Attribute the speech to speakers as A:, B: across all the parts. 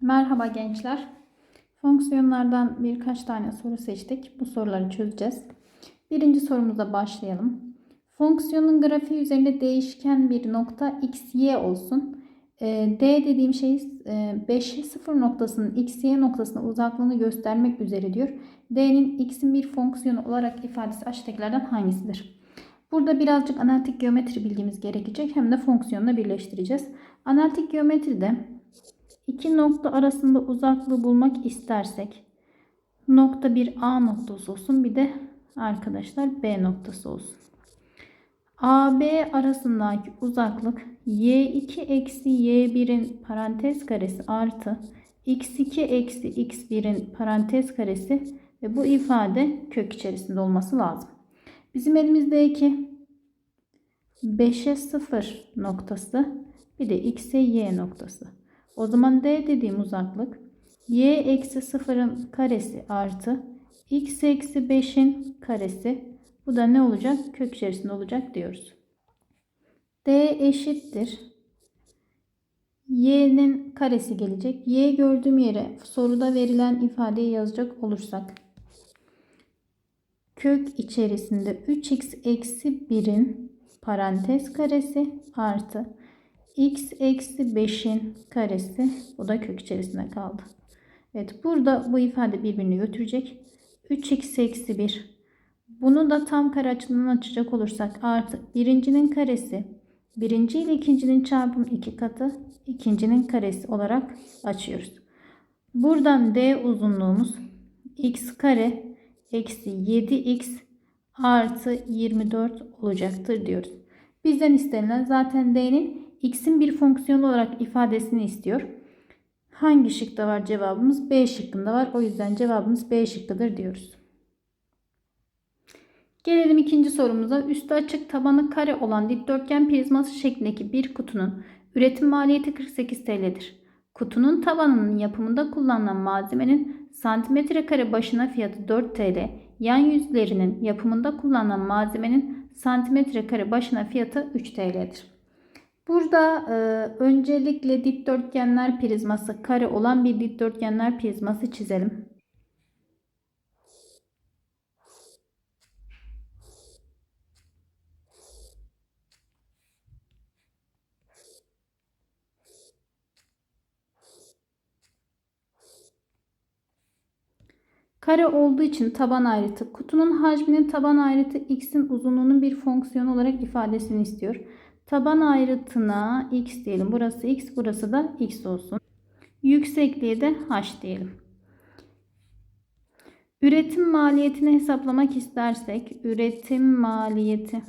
A: Merhaba gençler. Fonksiyonlardan birkaç tane soru seçtik. Bu soruları çözeceğiz. Birinci sorumuza başlayalım. Fonksiyonun grafiği üzerinde değişken bir nokta x, y olsun. Ee, D dediğim şey 5'e 0 noktasının x, y noktasına uzaklığını göstermek üzere diyor. D'nin x'in bir fonksiyonu olarak ifadesi aşağıdakilerden hangisidir? Burada birazcık analitik geometri bilgimiz gerekecek. Hem de fonksiyonla birleştireceğiz. Analitik geometride İki nokta arasında uzaklığı bulmak istersek nokta bir A noktası olsun bir de arkadaşlar B noktası olsun. AB arasındaki uzaklık y2 eksi y1'in parantez karesi artı x2 eksi x1'in parantez karesi ve bu ifade kök içerisinde olması lazım. Bizim elimizdeki 5'e 0 noktası bir de x'e y noktası. O zaman D dediğim uzaklık y eksi 0'ın karesi artı x eksi 5'in karesi. Bu da ne olacak? Kök içerisinde olacak diyoruz. D eşittir. Y'nin karesi gelecek. Y gördüğüm yere soruda verilen ifadeyi yazacak olursak. Kök içerisinde 3x eksi 1'in parantez karesi artı x eksi 5'in karesi. Bu da kök içerisinde kaldı. Evet burada bu ifade birbirini götürecek. 3x eksi 1. Bunu da tam kare açılımından açacak olursak artı birincinin karesi. Birinci ile ikincinin çarpımı iki katı. ikincinin karesi olarak açıyoruz. Buradan d uzunluğumuz x kare eksi 7x artı 24 olacaktır diyoruz. Bizden istenilen zaten d'nin x'in bir fonksiyon olarak ifadesini istiyor. Hangi şıkta var cevabımız? B şıkkında var. O yüzden cevabımız B şıkkıdır diyoruz. Gelelim ikinci sorumuza. Üstü açık tabanı kare olan dikdörtgen prizması şeklindeki bir kutunun üretim maliyeti 48 TL'dir. Kutunun tabanının yapımında kullanılan malzemenin santimetre kare başına fiyatı 4 TL, yan yüzlerinin yapımında kullanılan malzemenin santimetre kare başına fiyatı 3 TL'dir. Burada e, öncelikle dikdörtgenler prizması kare olan bir dikdörtgenler prizması çizelim. Kare olduğu için taban ayrıtı. Kutunun hacminin taban ayrıtı x'in uzunluğunun bir fonksiyon olarak ifadesini istiyor. Taban ayrıtına x diyelim. Burası x, burası da x olsun. Yüksekliğe de h diyelim. Üretim maliyetini hesaplamak istersek üretim maliyeti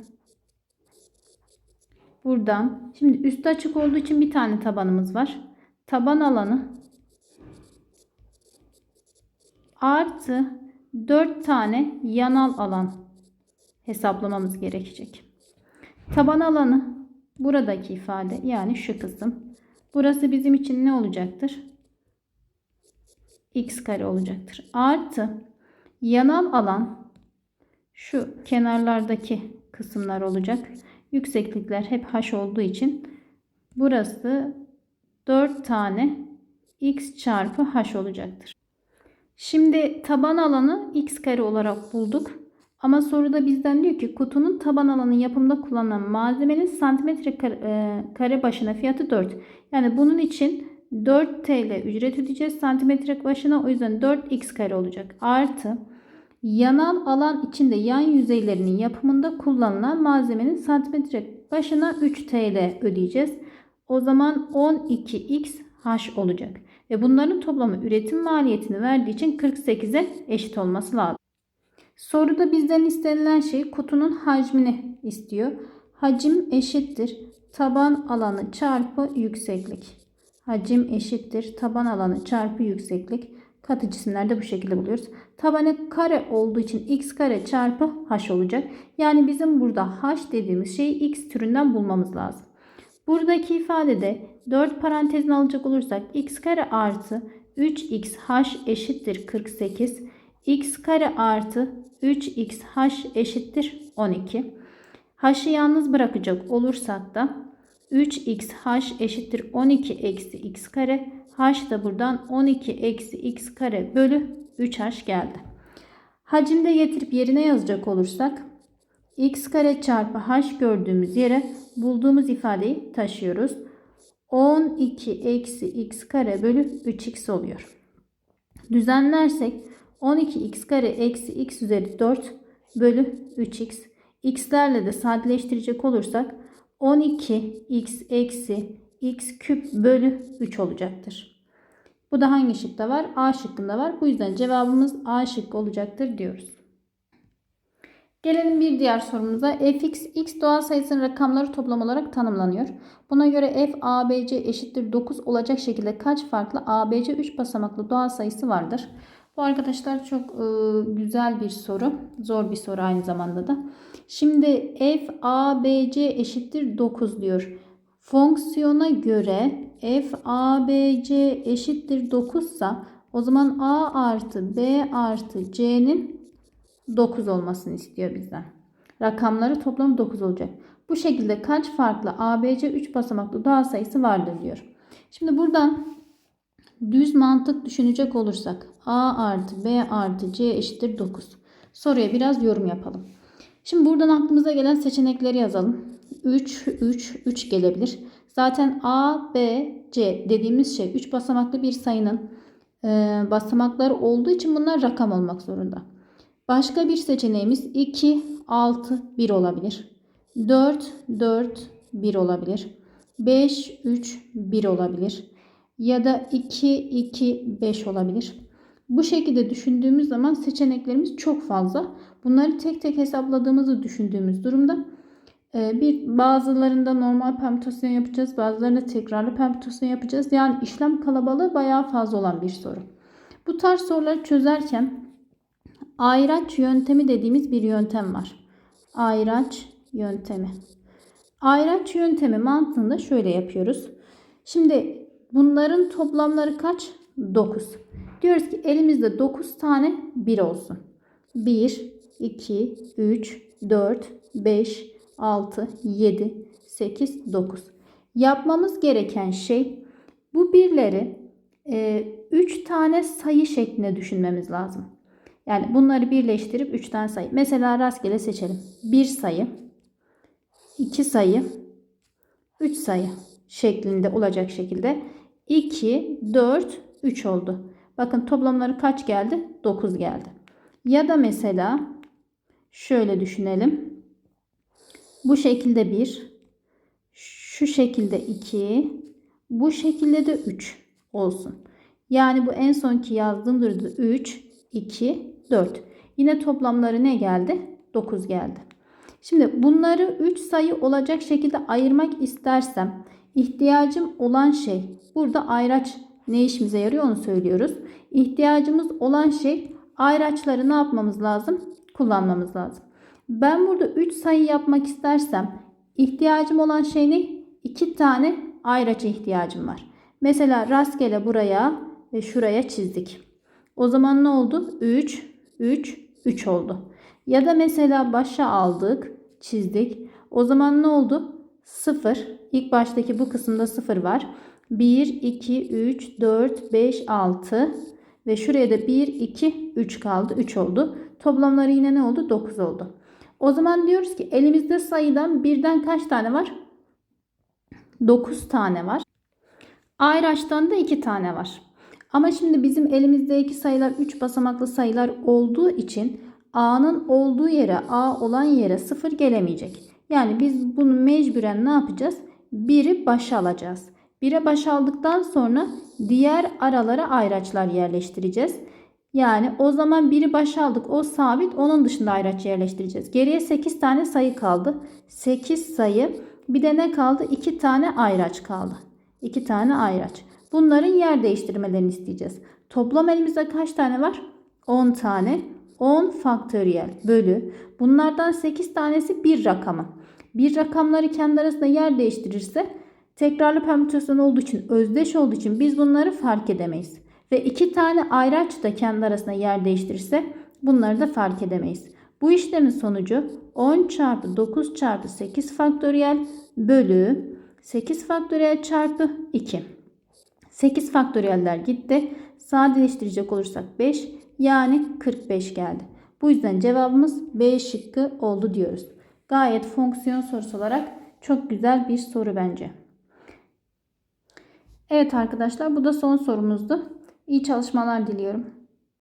A: buradan şimdi üstü açık olduğu için bir tane tabanımız var. Taban alanı artı 4 tane yanal alan hesaplamamız gerekecek. Taban alanı buradaki ifade yani şu kısım. Burası bizim için ne olacaktır? x kare olacaktır. Artı yanal alan şu kenarlardaki kısımlar olacak. Yükseklikler hep h olduğu için burası 4 tane x çarpı h olacaktır. Şimdi taban alanı x kare olarak bulduk. Ama soruda bizden diyor ki kutunun taban alanı yapımında kullanılan malzemenin santimetre e, kare başına fiyatı 4. Yani bunun için 4 TL ücret ödeyeceğiz santimetre başına. O yüzden 4x kare olacak. Artı yanal alan içinde yan yüzeylerinin yapımında kullanılan malzemenin santimetre başına 3 TL ödeyeceğiz. O zaman 12x h olacak. Ve bunların toplamı üretim maliyetini verdiği için 48'e eşit olması lazım. Soruda bizden istenilen şey kutunun hacmini istiyor. Hacim eşittir taban alanı çarpı yükseklik. Hacim eşittir taban alanı çarpı yükseklik. Katı cisimlerde bu şekilde buluyoruz. Tabanı kare olduğu için x kare çarpı h olacak. Yani bizim burada h dediğimiz şeyi x türünden bulmamız lazım. Buradaki ifadede 4 parantezini alacak olursak x kare artı 3xh eşittir 48 x kare artı 3xh eşittir 12. h'ı yalnız bırakacak olursak da 3xh eşittir 12 eksi x kare H da buradan 12 eksi x kare bölü 3h geldi. Hacimde getirip yerine yazacak olursak x kare çarpı h gördüğümüz yere bulduğumuz ifadeyi taşıyoruz. 12 eksi x kare bölü 3x oluyor. Düzenlersek 12x kare eksi x üzeri 4 bölü 3x. x'lerle de sadeleştirecek olursak 12x eksi x küp bölü 3 olacaktır. Bu da hangi şıkta var? A şıkkında var. Bu yüzden cevabımız A şıkkı olacaktır diyoruz. Gelelim bir diğer sorumuza. fx, x doğal sayısının rakamları toplam olarak tanımlanıyor. Buna göre f abc eşittir 9 olacak şekilde kaç farklı abc 3 basamaklı doğal sayısı vardır? Bu arkadaşlar çok e, güzel bir soru. Zor bir soru aynı zamanda da. Şimdi f abc eşittir 9 diyor. Fonksiyona göre f abc eşittir 9 ise o zaman a artı b artı c'nin 9 olmasını istiyor bizden. Rakamları toplam 9 olacak. Bu şekilde kaç farklı ABC 3 basamaklı doğal sayısı vardır diyor. Şimdi buradan düz mantık düşünecek olursak A artı B artı C eşittir 9. Soruya biraz yorum yapalım. Şimdi buradan aklımıza gelen seçenekleri yazalım. 3, 3, 3 gelebilir. Zaten A, B, C dediğimiz şey 3 basamaklı bir sayının e, basamakları olduğu için bunlar rakam olmak zorunda. Başka bir seçeneğimiz 2, 6, 1 olabilir. 4, 4, 1 olabilir. 5, 3, 1 olabilir. Ya da 2, 2, 5 olabilir. Bu şekilde düşündüğümüz zaman seçeneklerimiz çok fazla. Bunları tek tek hesapladığımızı düşündüğümüz durumda e, bir bazılarında normal permütasyon yapacağız. Bazılarında tekrarlı permütasyon yapacağız. Yani işlem kalabalığı bayağı fazla olan bir soru. Bu tarz soruları çözerken ayraç yöntemi dediğimiz bir yöntem var. Ayraç yöntemi. Ayraç yöntemi mantığında şöyle yapıyoruz. Şimdi bunların toplamları kaç? 9. Diyoruz ki elimizde 9 tane 1 olsun. 1, 2, 3, 4, 5, 6, 7, 8, 9. Yapmamız gereken şey bu birleri 3 e, tane sayı şeklinde düşünmemiz lazım. Yani bunları birleştirip 3 tane sayı. Mesela rastgele seçelim. 1 sayı, 2 sayı, 3 sayı şeklinde olacak şekilde 2, 4, 3 oldu. Bakın toplamları kaç geldi? 9 geldi. Ya da mesela şöyle düşünelim. Bu şekilde 1, şu şekilde 2, bu şekilde de 3 olsun. Yani bu en sonki yazdığım durumda 3, 2, 4. Yine toplamları ne geldi? 9 geldi. Şimdi bunları 3 sayı olacak şekilde ayırmak istersem ihtiyacım olan şey burada ayraç ne işimize yarıyor onu söylüyoruz. İhtiyacımız olan şey ayraçları ne yapmamız lazım? Kullanmamız lazım. Ben burada 3 sayı yapmak istersem ihtiyacım olan şey ne? 2 tane ayraç ihtiyacım var. Mesela rastgele buraya ve şuraya çizdik. O zaman ne oldu? 3, 3, 3 oldu. Ya da mesela başa aldık, çizdik. O zaman ne oldu? 0. İlk baştaki bu kısımda 0 var. 1, 2, 3, 4, 5, 6 ve şuraya da 1, 2, 3 kaldı. 3 oldu. Toplamları yine ne oldu? 9 oldu. O zaman diyoruz ki elimizde sayıdan birden kaç tane var? 9 tane var. Ayraçtan da 2 tane var. Ama şimdi bizim elimizdeki sayılar 3 basamaklı sayılar olduğu için A'nın olduğu yere A olan yere 0 gelemeyecek. Yani biz bunu mecburen ne yapacağız? 1'i başa alacağız. 1'e baş aldıktan sonra diğer aralara ayraçlar yerleştireceğiz. Yani o zaman 1'i başa aldık. O sabit. Onun dışında ayraç yerleştireceğiz. Geriye 8 tane sayı kaldı. 8 sayı. Bir de ne kaldı? 2 tane ayraç kaldı. 2 tane ayraç. Bunların yer değiştirmelerini isteyeceğiz. Toplam elimizde kaç tane var? 10 tane. 10 faktöriyel bölü. Bunlardan 8 tanesi bir rakamı. Bir rakamları kendi arasında yer değiştirirse tekrarlı permütasyon olduğu için, özdeş olduğu için biz bunları fark edemeyiz. Ve iki tane ayraç da kendi arasında yer değiştirirse bunları da fark edemeyiz. Bu işlemin sonucu 10 çarpı 9 çarpı 8 faktöriyel bölü 8 faktöriyel çarpı 2. 8 faktöriyeller gitti. Sadeleştirecek olursak 5 yani 45 geldi. Bu yüzden cevabımız B şıkkı oldu diyoruz. Gayet fonksiyon sorusu olarak çok güzel bir soru bence. Evet arkadaşlar bu da son sorumuzdu. İyi çalışmalar diliyorum.